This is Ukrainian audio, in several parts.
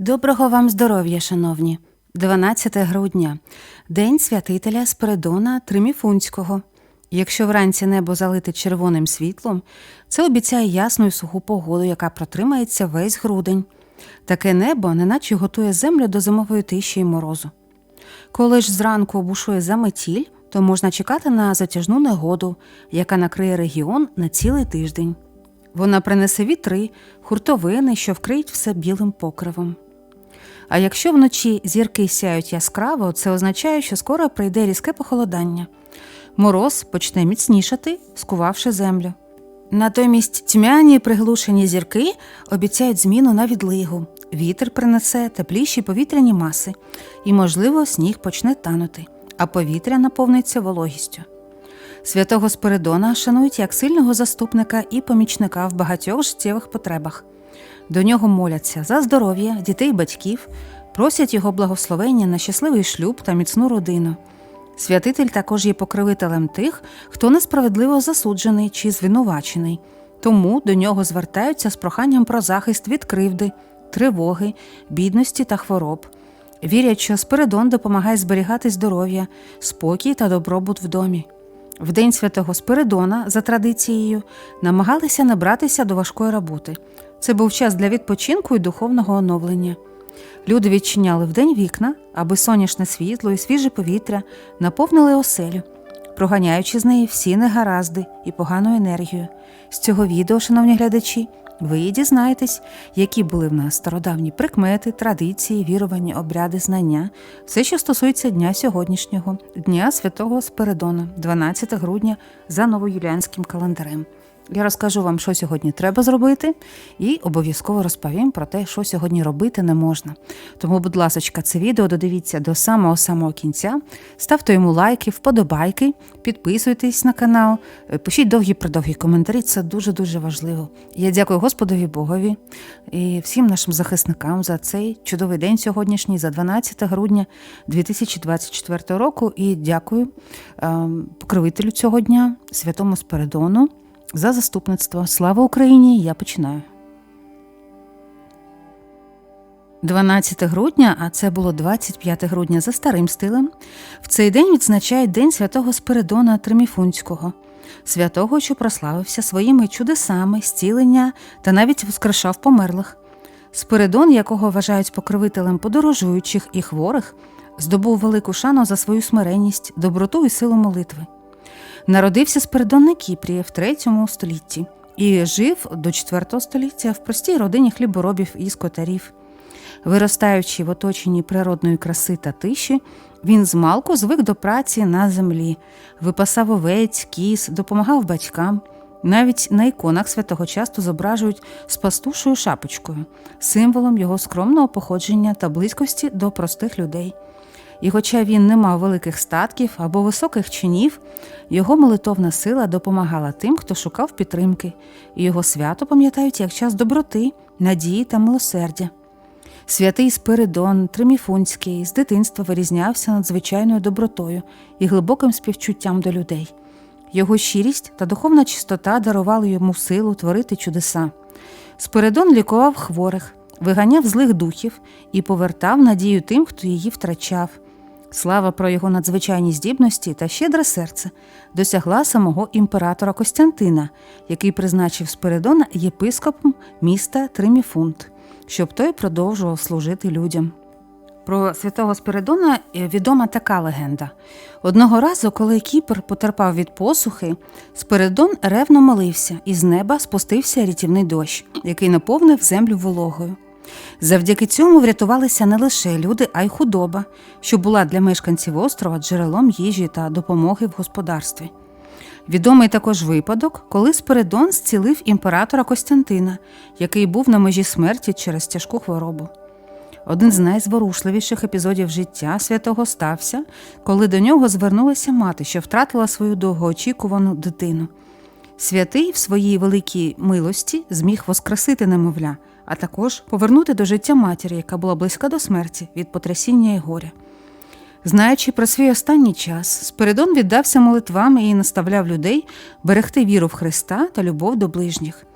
Доброго вам здоров'я, шановні! 12 грудня, День святителя Спиридона Триміфунського. Якщо вранці небо залите червоним світлом, це обіцяє ясну і суху погоду, яка протримається весь грудень. Таке небо неначе готує землю до зимової тиші й морозу. Коли ж зранку обушує заметіль, то можна чекати на затяжну негоду, яка накриє регіон на цілий тиждень. Вона принесе вітри, хуртовини, що вкриють все білим покривом. А якщо вночі зірки сяють яскраво, це означає, що скоро прийде різке похолодання. Мороз почне міцнішати, скувавши землю. Натомість тьмяні приглушені зірки обіцяють зміну на відлигу. Вітер принесе тепліші повітряні маси, і, можливо, сніг почне танути, а повітря наповниться вологістю. Святого Спиридона шанують як сильного заступника і помічника в багатьох життєвих потребах. До нього моляться за здоров'я дітей батьків, просять його благословення на щасливий шлюб та міцну родину. Святитель також є покровителем тих, хто несправедливо засуджений чи звинувачений, тому до нього звертаються з проханням про захист від кривди, тривоги, бідності та хвороб. Вірять, що Спиридон допомагає зберігати здоров'я, спокій та добробут в домі. В день святого Спиридона, за традицією, намагалися набратися до важкої роботи. Це був час для відпочинку і духовного оновлення. Люди відчиняли вдень вікна, аби сонячне світло і свіже повітря наповнили оселю, проганяючи з неї всі негаразди і погану енергію. З цього відео, шановні глядачі, ви дізнаєтесь, які були в нас стародавні прикмети, традиції, вірування, обряди, знання, все, що стосується дня сьогоднішнього, Дня Святого Спиридона, 12 грудня за новоюліанським календарем. Я розкажу вам, що сьогодні треба зробити, і обов'язково розповім про те, що сьогодні робити не можна. Тому, будь ласка, це відео додивіться до самого самого кінця. Ставте йому лайки, вподобайки, підписуйтесь на канал, е, пишіть довгі продовгі коментарі. Це дуже дуже важливо. Я дякую Господові Богові і всім нашим захисникам за цей чудовий день сьогоднішній, за 12 грудня 2024 року. І дякую ем, покровителю цього дня, святому Спиридону за заступництво. Слава Україні! Я починаю. 12 грудня, а це було 25 грудня за старим стилем. В цей день відзначають День святого Спиридона Триміфунського, святого, що прославився своїми чудесами, зцілення та навіть воскрешав померлих. Спиридон, якого вважають покровителем подорожуючих і хворих, здобув велику шану за свою смиренність, доброту і силу молитви. Народився Спиридон на Кіпрі в третьому столітті і жив до IV століття в простій родині хліборобів і скотарів. Виростаючи в оточенні природної краси та тиші, він змалку звик до праці на землі, випасав овець, кіз, допомагав батькам. Навіть на іконах святого часто зображують з пастушою шапочкою, символом його скромного походження та близькості до простих людей. І, хоча він не мав великих статків або високих чинів, його молитовна сила допомагала тим, хто шукав підтримки, і його свято пам'ятають як час доброти, надії та милосердя. Святий Спиридон Триміфунський з дитинства вирізнявся надзвичайною добротою і глибоким співчуттям до людей. Його щирість та духовна чистота дарували йому силу творити чудеса. Спиридон лікував хворих, виганяв злих духів і повертав надію тим, хто її втрачав. Слава про його надзвичайні здібності та щедре серце досягла самого імператора Костянтина, який призначив Спиридона єпископом міста Триміфунт, щоб той продовжував служити людям. Про святого Спиридона відома така легенда. Одного разу, коли Кіпр потерпав від посухи, Спиридон ревно молився, і з неба спустився рятівний дощ, який наповнив землю вологою. Завдяки цьому врятувалися не лише люди, а й худоба, що була для мешканців острова джерелом їжі та допомоги в господарстві. Відомий також випадок, коли Спиридон зцілив імператора Костянтина, який був на межі смерті через тяжку хворобу. Один з найзворушливіших епізодів життя святого стався, коли до нього звернулася мати, що втратила свою довгоочікувану дитину. Святий в своїй великій милості зміг воскресити немовля, а також повернути до життя матір, яка була близька до смерті від потрясіння і горя. Знаючи про свій останній час, Спиридон віддався молитвам і наставляв людей берегти віру в Христа та любов до ближніх.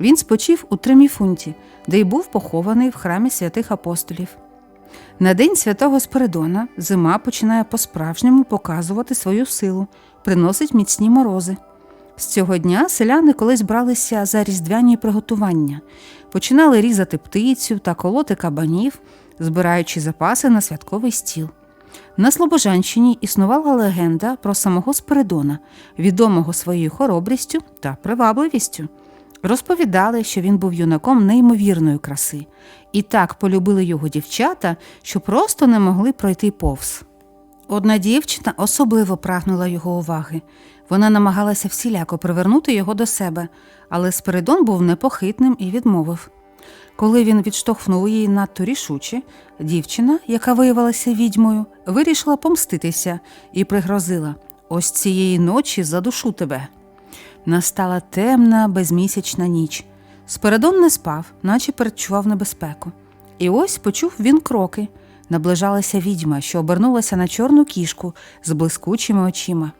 Він спочив у Триміфунті, де й був похований в храмі святих апостолів. На день святого Спиридона зима починає по-справжньому показувати свою силу, приносить міцні морози. З цього дня селяни колись бралися за різдвяні приготування, починали різати птицю та колоти кабанів, збираючи запаси на святковий стіл. На Слобожанщині існувала легенда про самого Спиридона, відомого своєю хоробрістю та привабливістю. Розповідали, що він був юнаком неймовірної краси, і так полюбили його дівчата, що просто не могли пройти повз. Одна дівчина особливо прагнула його уваги. Вона намагалася всіляко привернути його до себе, але Спиридон був непохитним і відмовив. Коли він відштовхнув її надто рішуче, дівчина, яка виявилася відьмою, вирішила помститися і пригрозила ось цієї ночі задушу тебе. Настала темна, безмісячна ніч. Спиридон не спав, наче передчував небезпеку. І ось почув він кроки. Наближалася відьма, що обернулася на чорну кішку з блискучими очима.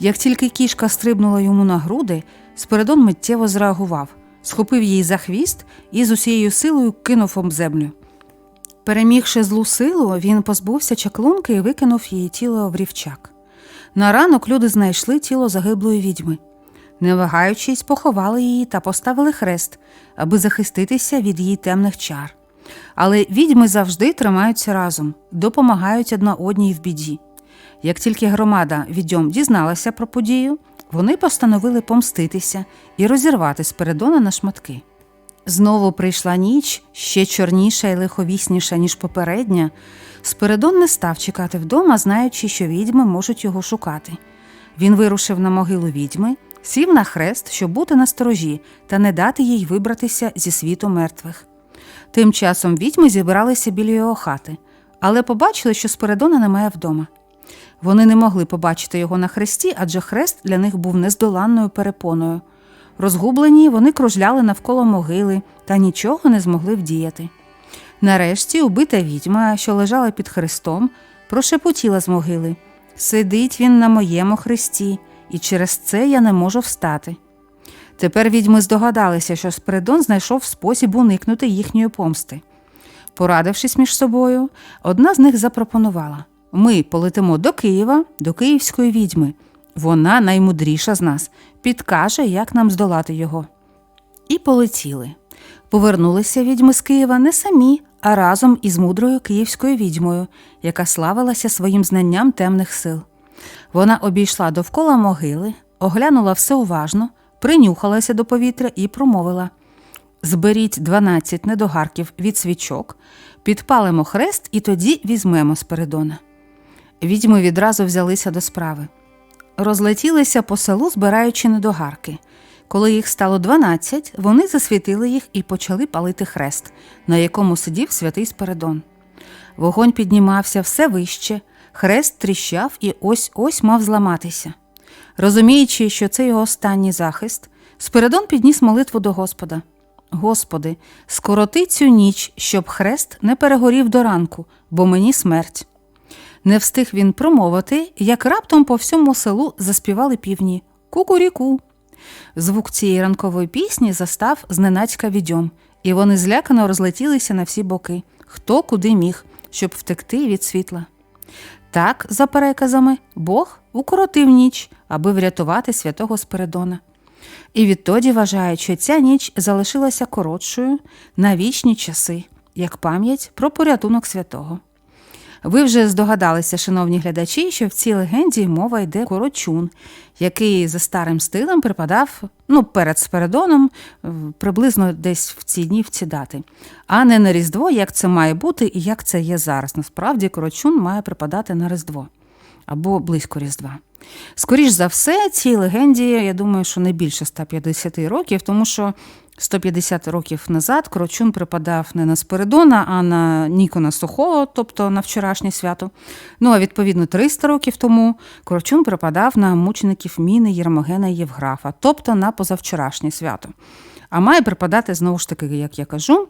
Як тільки кішка стрибнула йому на груди, Спиридон миттєво зреагував, схопив її за хвіст і з усією силою кинув об землю. Перемігши злу силу, він позбувся чаклунки і викинув її тіло в рівчак. На ранок люди знайшли тіло загиблої відьми. Не вагаючись, поховали її та поставили хрест, аби захиститися від її темних чар. Але відьми завжди тримаються разом, допомагають одна одній в біді. Як тільки громада відьом дізналася про подію, вони постановили помститися і розірвати Спиридона на шматки. Знову прийшла ніч, ще чорніша і лиховісніша, ніж попередня. Спиридон не став чекати вдома, знаючи, що відьми можуть його шукати. Він вирушив на могилу відьми, сів на хрест, щоб бути на сторожі та не дати їй вибратися зі світу мертвих. Тим часом відьми зібралися біля його хати, але побачили, що Спиридона немає вдома. Вони не могли побачити його на хресті, адже хрест для них був нездоланною перепоною. Розгублені вони кружляли навколо могили та нічого не змогли вдіяти. Нарешті убита відьма, що лежала під хрестом, прошепотіла з могили Сидить він на моєму хресті, і через це я не можу встати. Тепер відьми здогадалися, що Спиридон знайшов спосіб уникнути їхньої помсти. Порадившись між собою, одна з них запропонувала ми полетимо до Києва, до київської відьми. Вона наймудріша з нас, підкаже, як нам здолати його. І полетіли. Повернулися відьми з Києва не самі, а разом із мудрою київською відьмою, яка славилася своїм знанням темних сил. Вона обійшла довкола могили, оглянула все уважно, принюхалася до повітря і промовила Зберіть 12 недогарків від свічок, підпалимо хрест і тоді візьмемо Спиридона. Відьми відразу взялися до справи. Розлетілися по селу, збираючи недогарки. Коли їх стало 12, вони засвітили їх і почали палити хрест, на якому сидів святий Спиридон. Вогонь піднімався все вище, хрест тріщав і ось ось мав зламатися. Розуміючи, що це його останній захист, Спиридон підніс молитву до Господа. Господи, скороти цю ніч, щоб хрест не перегорів до ранку, бо мені смерть. Не встиг він промовити, як раптом по всьому селу заспівали півні Кукуріку. Звук цієї ранкової пісні застав зненацька відьом, і вони злякано розлетілися на всі боки, хто куди міг, щоб втекти від світла. Так, за переказами, Бог укоротив ніч, аби врятувати святого Спиридона. І відтоді вважають, що ця ніч залишилася коротшою на вічні часи, як пам'ять про порятунок святого. Ви вже здогадалися, шановні глядачі, що в цій легенді мова йде корочун, який за старим стилем припадав ну, перед Спиридоном, е, приблизно десь в ці дні в ці дати, а не на Різдво, як це має бути і як це є зараз. Насправді корочун має припадати на Різдво або близько Різдва. Скоріш за все, цій легенді, я думаю, що не більше 150 років, тому що 150 років назад Корочун припадав не на Спиридона, а на Нікона Сухого, тобто на вчорашнє свято. Ну а відповідно 300 років тому Корочун припадав на мучеників Міни Єрмогена Євграфа, тобто на позавчорашнє свято. А має припадати знову ж таки, як я кажу,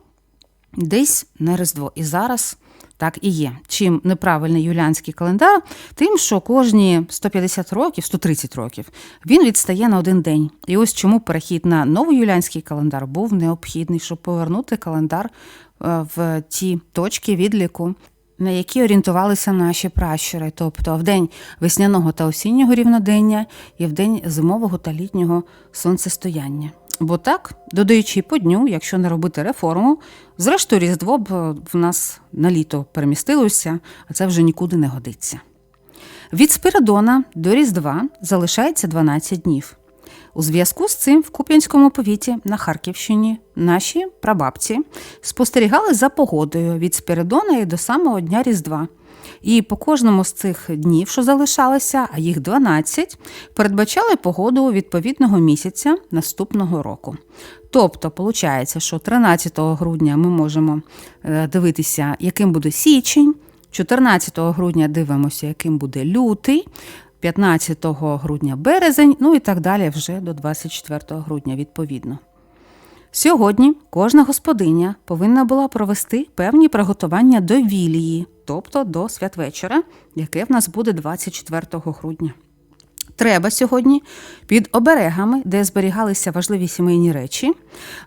десь на Різдво. І зараз так і є. Чим неправильний юліанський календар, тим, що кожні 150 років, 130 років, він відстає на один день. І ось чому перехід на новий юліанський календар був необхідний, щоб повернути календар е, в ті точки відліку. На які орієнтувалися наші пращури, тобто в день весняного та осіннього рівнодення і в день зимового та літнього сонцестояння. Бо так, додаючи по дню, якщо не робити реформу, зрештою Різдво б е, в нас на літо перемістилося, а це вже нікуди не годиться. Від Спиридона до Різдва залишається 12 днів. У зв'язку з цим в Куп'янському повіті на Харківщині наші прабабці спостерігали за погодою від Спиридона і до самого дня Різдва. І по кожному з цих днів, що залишалися, а їх 12, передбачали погоду відповідного місяця наступного року. Тобто, виходить, що 13 грудня ми можемо е, дивитися, яким буде січень, 14 грудня дивимося, яким буде лютий. 15 грудня березень, ну і так далі вже до 24 грудня, відповідно. Сьогодні кожна господиня повинна була провести певні приготування до вілії, тобто до святвечора, яке в нас буде 24 грудня. Треба сьогодні під оберегами, де зберігалися важливі сімейні речі,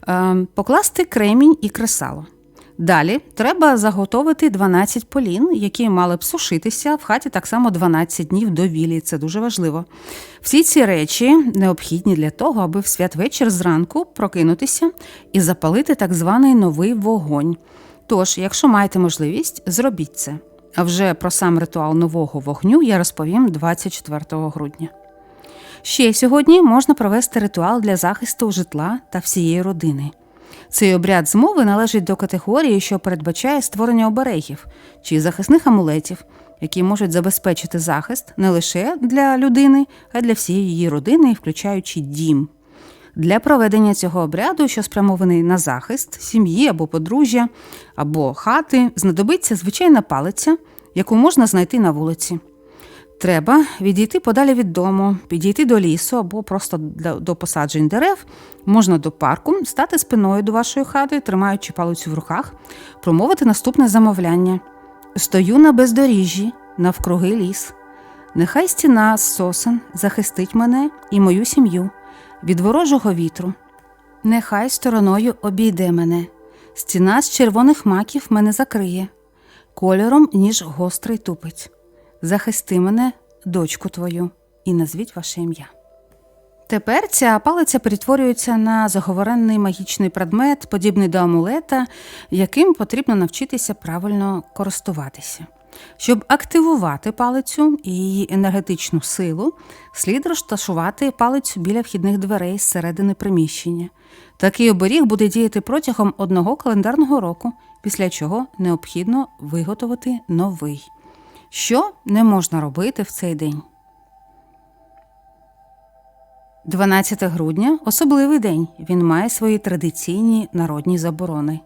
ем, покласти кремінь і кресало. Далі треба заготовити 12 полін, які мали б сушитися в хаті так само 12 днів до вілі. Це дуже важливо. Всі ці речі необхідні для того, аби в святвечір зранку прокинутися і запалити так званий новий вогонь. Тож, якщо маєте можливість, зробіть це. А вже про сам ритуал нового вогню я розповім 24 грудня. Ще сьогодні можна провести ритуал для захисту житла та всієї родини. Цей обряд змови належить до категорії, що передбачає створення оберегів чи захисних амулетів, які можуть забезпечити захист не лише для людини, а й для всієї її родини, включаючи дім. Для проведення цього обряду, що спрямований на захист сім'ї або подружжя, або хати, знадобиться звичайна палиця, яку можна знайти на вулиці. Треба відійти подалі від дому, підійти до лісу або просто до посаджень дерев, можна до парку, стати спиною до вашої хати, тримаючи палицю в руках, промовити наступне замовляння. Стою на бездоріжжі, навкруги ліс. Нехай стіна з сосен захистить мене і мою сім'ю від ворожого вітру. Нехай стороною обійде мене, стіна з червоних маків мене закриє, кольором, ніж гострий тупець. Захисти мене, дочку твою, і назвіть ваше ім'я. Тепер ця палиця перетворюється на заговорений магічний предмет, подібний до амулета, яким потрібно навчитися правильно користуватися. Щоб активувати палицю і її енергетичну силу, слід розташувати палицю біля вхідних дверей з середини приміщення. Такий оберіг буде діяти протягом одного календарного року, після чого необхідно виготовити новий. Що не можна робити в цей день? 12 грудня особливий день. Він має свої традиційні народні заборони.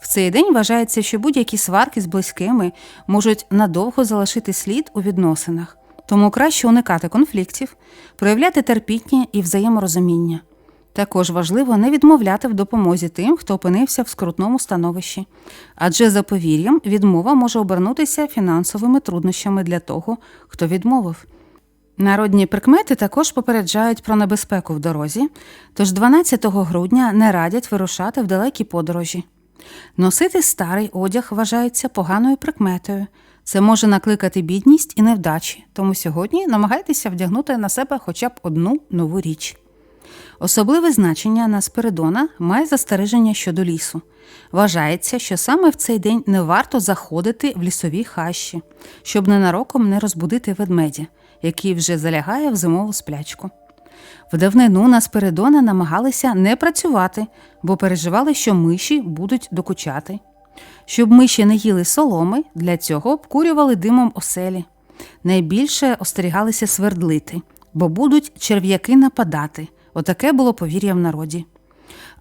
В цей день вважається, що будь-які сварки з близькими можуть надовго залишити слід у відносинах, тому краще уникати конфліктів, проявляти терпіння і взаєморозуміння. Також важливо не відмовляти в допомозі тим, хто опинився в скрутному становищі, адже за повір'ям відмова може обернутися фінансовими труднощами для того, хто відмовив. Народні прикмети також попереджають про небезпеку в дорозі, тож 12 грудня не радять вирушати в далекі подорожі. Носити старий одяг вважається поганою прикметою. Це може накликати бідність і невдачі, тому сьогодні намагайтеся вдягнути на себе хоча б одну нову річ. Особливе значення на Спиридона має застереження щодо лісу. Вважається, що саме в цей день не варто заходити в лісові хащі, щоб ненароком не розбудити ведмедя, який вже залягає в зимову сплячку. В давнину на Спиридона намагалися не працювати, бо переживали, що миші будуть докучати. Щоб миші не їли соломи, для цього обкурювали димом оселі. Найбільше остерігалися свердлити, бо будуть черв'яки нападати. Отаке було повір'я в народі.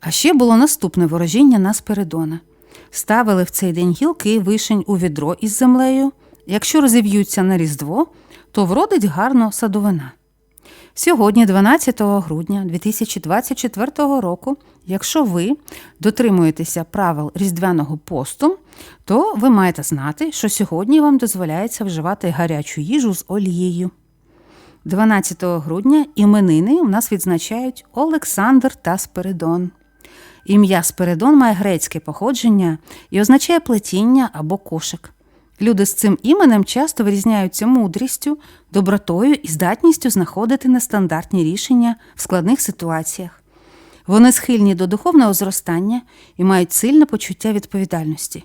А ще було наступне ворожіння на Спиридона. Ставили в цей день гілки вишень у відро із землею. Якщо розів'ються на Різдво, то вродить гарно садовина. Сьогодні, 12 грудня 2024 року, якщо ви дотримуєтеся правил різдвяного посту, то ви маєте знати, що сьогодні вам дозволяється вживати гарячу їжу з олією. 12 грудня іменини у нас відзначають Олександр та Спиридон. Ім'я Спиридон має грецьке походження і означає плетіння або кошик. Люди з цим іменем часто вирізняються мудрістю, добротою і здатністю знаходити нестандартні рішення в складних ситуаціях. Вони схильні до духовного зростання і мають сильне почуття відповідальності.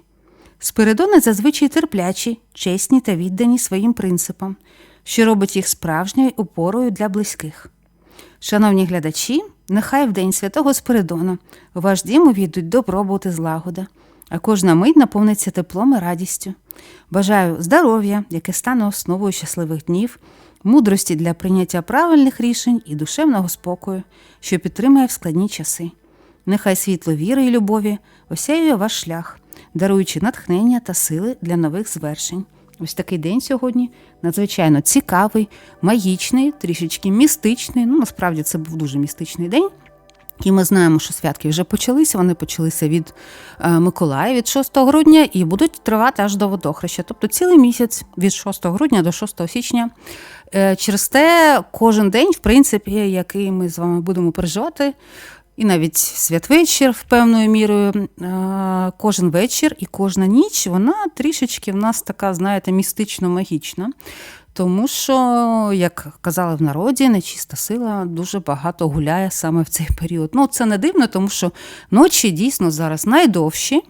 Спиридони зазвичай терплячі, чесні та віддані своїм принципам, що робить їх справжньою опорою для близьких. Шановні глядачі, нехай в день святого Спиридона у ваш дім увійдуть добробут і злагода, а кожна мить наповниться теплом і радістю. Бажаю здоров'я, яке стане основою щасливих днів, мудрості для прийняття правильних рішень і душевного спокою, що підтримує в складні часи. Нехай світло віри і любові осяює ваш шлях, даруючи натхнення та сили для нових звершень. Ось такий день сьогодні надзвичайно цікавий, магічний, трішечки містичний. Ну, насправді це був дуже містичний день. І ми знаємо, що святки вже почалися. Вони почалися від е, Миколая, від 6 грудня, і будуть тривати аж до водохреща. Тобто цілий місяць від 6 грудня до 6 січня. Е, Через те кожен день, в принципі, який ми з вами будемо переживати, і навіть святвечір в певною мірою, е, кожен вечір і кожна ніч, вона трішечки в нас така, знаєте, містично-магічна. Тому що, як казали в народі, нечиста сила дуже багато гуляє саме в цей період. Ну, це не дивно, тому що ночі дійсно зараз найдовші,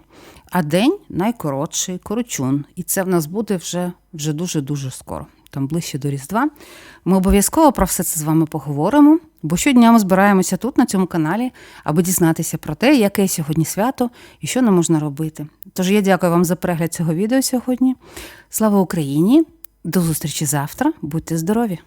а день найкоротший, корочун. І це в нас буде вже вже дуже-дуже скоро, там ближче до Різдва. Ми обов'язково про все це з вами поговоримо, бо щодня ми збираємося тут, на цьому каналі, аби дізнатися про те, яке сьогодні свято і що нам можна робити. Тож я дякую вам за перегляд цього відео сьогодні. Слава Україні! До зустрічі завтра. Будьте здорові!